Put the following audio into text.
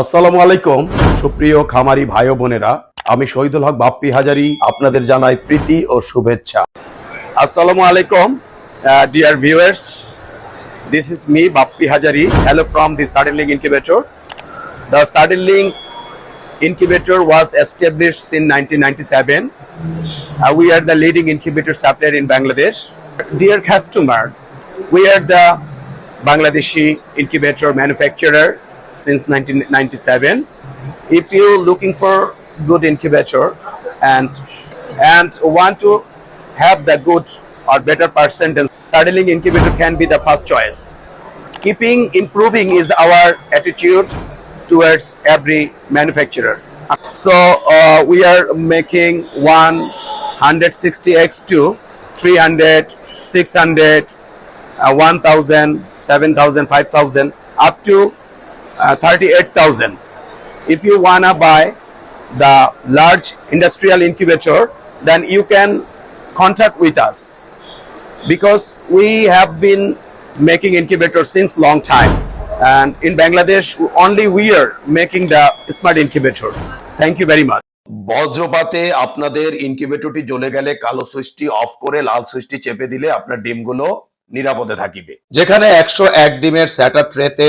আসসালামু আলাইকুম সুপ্রিয় খামারি ভাই বোনেরা আমি শহীদুল হক বাপ্পি হাজারি আপনাদের জানাই প্রীতি ও শুভেচ্ছা আসসালামু আলাইকুম dear viewers this is me Bappi Hazari hello from the Sardenling incubator the Sardenling incubator was established in 1997 Uh, we are the leading incubator supplier in Bangladesh. Dear customer, we are the Bangladeshi incubator manufacturer since 1997. If you're looking for good incubator and and want to have the good or better percentage, Starling incubator can be the first choice. Keeping improving is our attitude towards every manufacturer. So uh, we are making 160x2, 300, 600, uh, 1000, 7000, 5000, up to 38,000. If you wanna buy the large industrial incubator, then you can contact with us because we have been making incubators since long time and in bangladesh only we are making the smart incubator thank you very much বজ্রপাতে আপনাদের ইনকিউবেটরটি জ্বলে গেলে কালো সুইচটি of করে লাল সুইচটি চেপে দিলে আপনার ডিমগুলো নিরাপদে থাকিবে যেখানে একশো এক ডিমের স্যাটার ট্রেতে